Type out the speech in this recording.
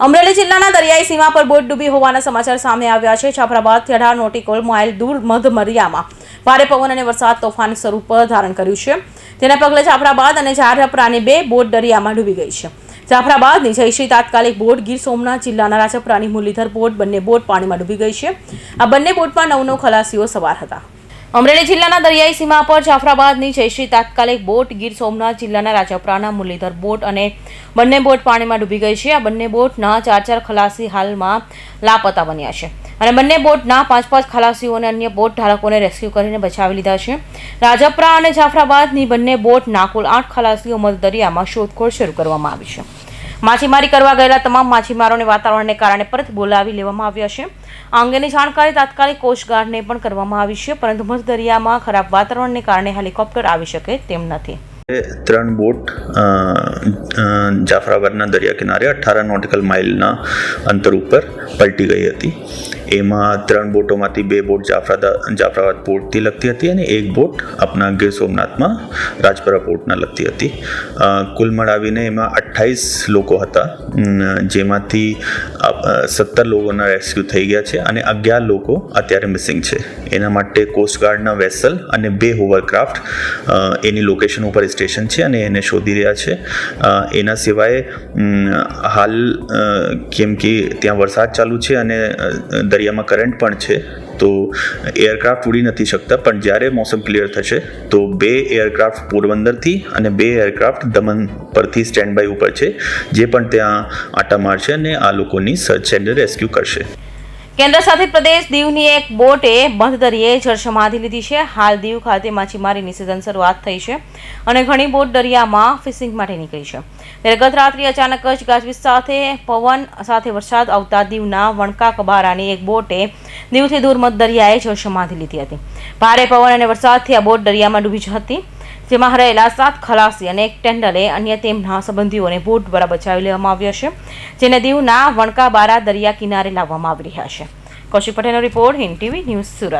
અમરેલી જિલ્લાના દરિયાઈ સીમા પર બોટ ડૂબી હોવાના સમાચાર સામે આવ્યા છે. છાપરાબાદથી અઢાર નોટિકલ માઇલ દૂર મધમરિયામાં ભારે પવન અને વરસાદ તોફાન સ્વરૂપ ધારણ કર્યું છે. તેના પગલે જાફરાબાદ અને જાફરાની બે બોટ દરિયામાં ડૂબી ગઈ છે. જાફરાબાદની જયશ્રી તાત્કાલિક બોટ ગીર સોમનાથ જિલ્લાના રાજપરાની મુરલીધર બોટ બંને બોટ પાણીમાં ડૂબી ગઈ છે. આ બંને બોટમાં નવ નવ ખલાસીઓ સવાર હતા. અમરેલી જિલ્લાના દરિયાઈ સીમા પર જાફરાબાદની જયશ્રી તાત્કાલિક બોટ ગીર સોમનાથ જિલ્લાના રાજપરાના મુરલીધર બોટ અને બંને બોટ પાણીમાં ડૂબી ગઈ છે. આ બંને બોટના ચાર ચાર ખલાસી હાલમાં લાપતા બન્યા છે અને બંને બોટના પાંચ પાંચ ખલાસીઓ અને અન્ય બોટ ધારકોને રેસ્ક્યુ કરીને બચાવી લીધા છે. રાજપરા અને જાફરાબાદની બંને બોટના કુલ આઠ ખલાસીઓ મધ દરિયામાં શોધખોળ શરૂ કરવામાં આવી છે. માછીમારી કરવા ગયેલા તમામ માછીમારોને વાતાવરણને કારણે પરત બોલાવી લેવામાં આવ્યા છે. આ અંગેની જાણકારી તાત્કાલિક કોસ્ટગાર્ડને પણ કરવામાં આવી છે, પરંતુ મધ દરિયામાં ખરાબ વાતાવરણને કારણે હેલિકોપ્ટર આવી શકે તેમ નથી. ત્રણ બોટ જાફરાબાદના દરિયા કિનારે અઠાર નોટિકલ માઇલના અંતર ઉપર પલટી ગઈ હતી. એમાં ત્રણ બોટોમાંથી બે બોટ જાફરાદા, જાફરાબાદ પોર્ટથી લગતી હતી અને એક બોટ આપણા ગીર સોમનાથમાં રાજપરા પોર્ટના લગતી હતી. કુલ મળાવીને એમાં અઠ્ઠાવીસ લોકો હતા. જેમાંથી સત્તર લોકોના રેસ્ક્યુ થઈ ગયા છે અને અગિયાર લોકો અત્યારે મિસિંગ છે. એના માટે કોસ્ટગાર્ડના વેસલ અને બે હોવરક્રાફ્ટ એની લોકેશન ઉપર સ્ટેશન છે અને એને શોધી રહ્યા છે. એના સિવાય હાલ કેમ કે ત્યાં વરસાદ ચાલુ છે અને દરિયામાં કરંટ પણ છે, તો એરક્રાફ્ટ ઉડી નથી શકતા. પણ જ્યારે મોસમ ક્લિયર થશે, તો બે એરક્રાફ્ટ પોરબંદરથી અને બે એરક્રાફ્ટ દમણ પરથી સ્ટેન્ડ બાય ઉપર છે, જે પણ ત્યાં આટા મારશે અને આ લોકોની સર્ચ એન્ડ રેસ્ક્યુ કરશે. કેન્દ્ર શાસિત પ્રદેશ દીવની એક બોટે બંધ દરિયે જળ સમાધિ લીધી છે. હાલ દીવ ખાતે માછીમારીની સિઝન શરૂઆત થઈ છે અને ઘણી બોટ દરિયામાં ફિશિંગ માટે નીકળી છે. ત્યારે ગત રાત્રે અચાનક જ ગાજવીજ સાથે પવન સાથે વરસાદ આવતા દીવના વણકા કબારાની એક બોટે દીવથી દૂર મધ દરિયાએ જળ સમાધિ લીધી હતી. ભારે પવન અને વરસાદથી આ બોટ દરિયામાં ડૂબી હતી. જેમાં હરાયેલા સાત ખલાસી અને એક ટેન્ડલે અન્ય તેમના સંબંધીઓને બોટ દ્વારા બચાવી લેવામાં આવ્યા છે, જેને દીવના વણકાબારા દરિયા કિનારે લાવવામાં આવી રહ્યા છે. કૌશિક પટેલનો report Hind TV news Surat.